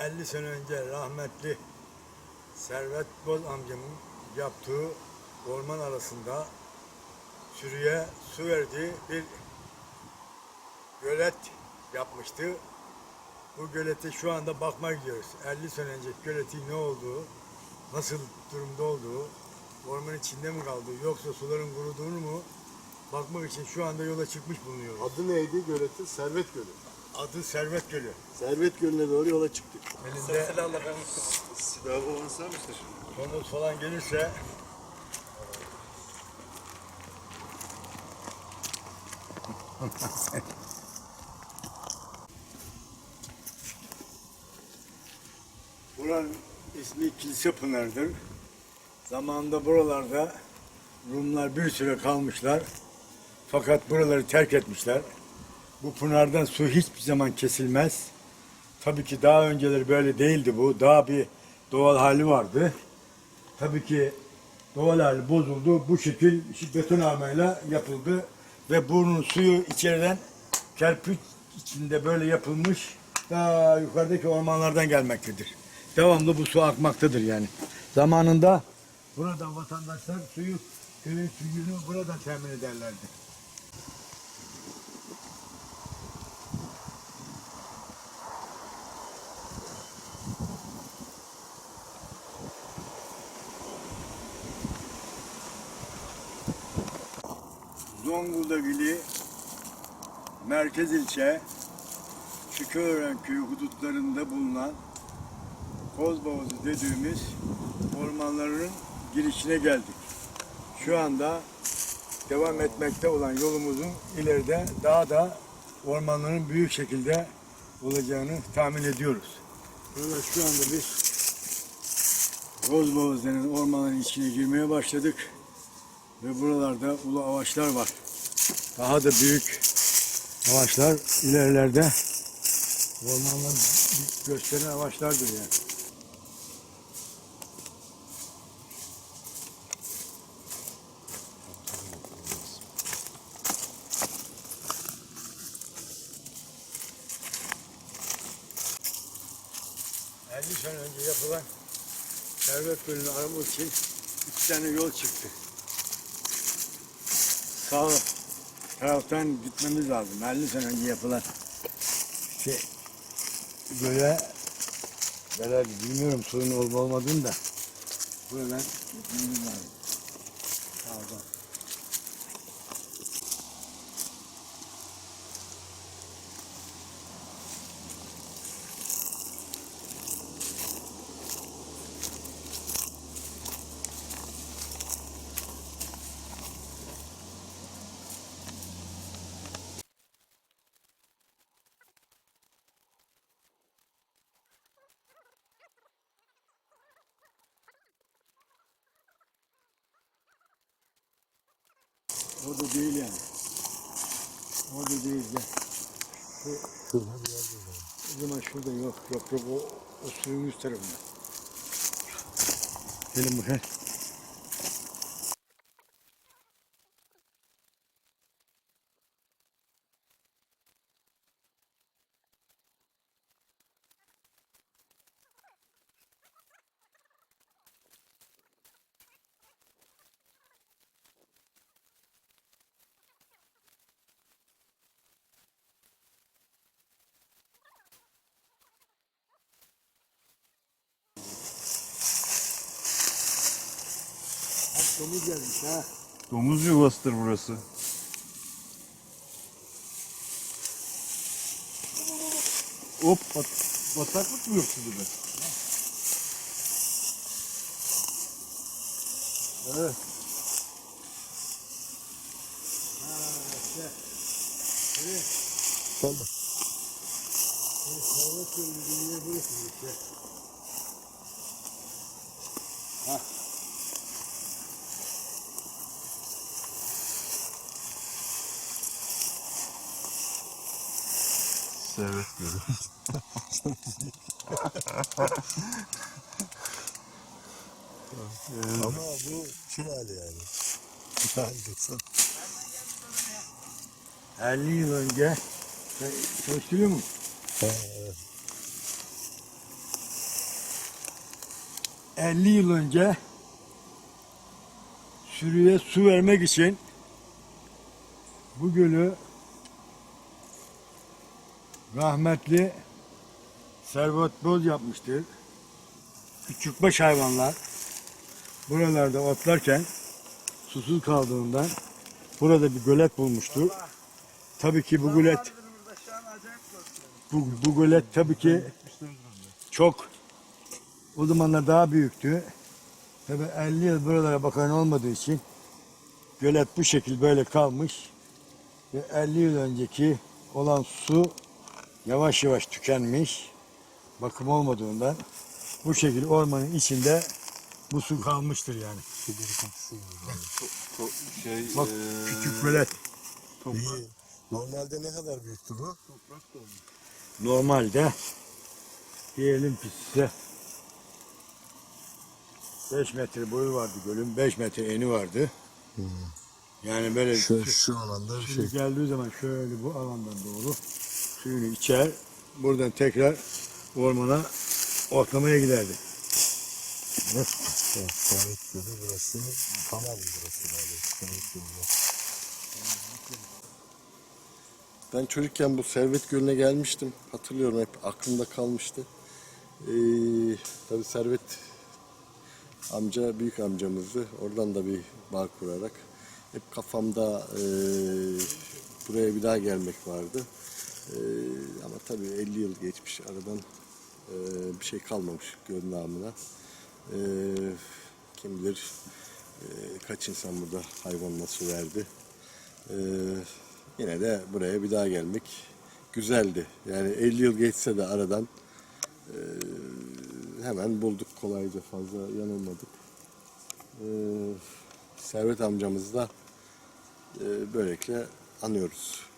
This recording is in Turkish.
50 sene önce rahmetli Servet Boz amcamın yaptığı orman arasında sürüye su verdiği bir gölet yapmıştı. Bu gölete şu anda bakmaya gidiyoruz. 50 sene önce göletin ne olduğu, nasıl durumda olduğu, orman içinde mi kaldığı, yoksa suların kuruduğunu mu bakmak için şu anda yola çıkmış bulunuyoruz. Adı neydi göletin? Servet Gölü. Adı Servet Gölü. Servet Gölü'ne doğru yola çıktık. Elinde Silah baban sen misin şimdi? komut falan gelirse Buranın ismi Kilise Pınar'dır. Zamanında buralarda Rumlar bir süre kalmışlar. Fakat buraları terk etmişler. Bu pınardan su hiçbir zaman kesilmez. Tabii ki daha önceleri böyle değildi bu. Daha bir doğal hali vardı. Tabii ki doğal hali bozuldu. Bu şekil beton armayla yapıldı. Ve bunun suyu içeriden kerpiç içinde böyle yapılmış daha yukarıdaki ormanlardan gelmektedir. Devamlı bu su akmaktadır yani. Zamanında buradan vatandaşlar suyu köyün suyunu buradan temin ederlerdi. Zonguldak ili merkez ilçe Çıkıören köyü hudutlarında bulunan Kozboğazı dediğimiz ormanların girişine geldik. Şu anda devam etmekte olan yolumuzun ileride daha da ormanların büyük şekilde olacağını tahmin ediyoruz. Burada şu anda biz Kozboğaz denen ormanların içine girmeye başladık. Ve buralarda ulu ağaçlar var. Daha da büyük ağaçlar ilerilerde ormanları gösteren ağaçlardır yani. ...50 sene önce yapılan Servet Gölü'nü aramak için iki tane yol çıktı sağ taraftan gitmemiz lazım. 50 sene önce yapılan şey böyle herhalde bilmiyorum suyun olup olmadığını da buradan gitmemiz lazım. Sağdan. Orada değil yani. Orada değil ya. Şu, o zaman şurada yok yok yok o, o suyun üst tarafında. Gelin bakayım. Domuz gelmiş ha. Domuz yuvasıdır burası. Hop bat, bataklık mı yoksa burada? Evet. Ha işte. Şuraya. Tamam. Şuraya hava söylediğin yer burası işte. Ha. Servet Gölü. Ama bu hali yani. Baksana. 50 yıl önce mu? Ha, evet. 50 yıl önce sürüye su vermek için bu gölü rahmetli Servet Boz yapmıştır. Küçükbaş hayvanlar buralarda otlarken susuz kaldığından burada bir gölet bulmuştur. Tabii ki bu gölet bu, bu gölet tabii ki çok o zamanlar daha büyüktü. Tabii 50 yıl buralara bakan olmadığı için gölet bu şekil böyle kalmış ve 50 yıl önceki olan su yavaş yavaş tükenmiş. Bakım olmadığından bu şekil ormanın içinde bu su kalmıştır yani. Şey, Bak küçük gölet. İyi. Normalde ne kadar büyüktü bu? Normalde diyelim ki size 5 metre boyu vardı gölün, 5 metre eni vardı. Yani böyle Şu, şu alanda bir şey. Şimdi geldiği zaman şöyle bu alandan doğru suyunu içer. Buradan tekrar ormana otlamaya giderdi. Evet. Evet, Servet Gölü burası. Tamam burası Gölü. Ben çocukken bu Servet Gölü'ne gelmiştim. Hatırlıyorum hep aklımda kalmıştı. Ee, tabii Servet amca büyük amcamızdı. Oradan da bir bağ kurarak hep kafamda ee, buraya bir daha gelmek vardı. Ee, ama tabii 50 yıl geçmiş aradan ee, bir şey kalmamış göl namına. Ee, kim bilir ee, kaç insan burada hayvanla su verdi. Ee, yine de buraya bir daha gelmek güzeldi. Yani 50 yıl geçse de aradan ee, hemen bulduk kolayca fazla yanılmadık. Ee, Servet amcamızı da ee, böylelikle anıyoruz.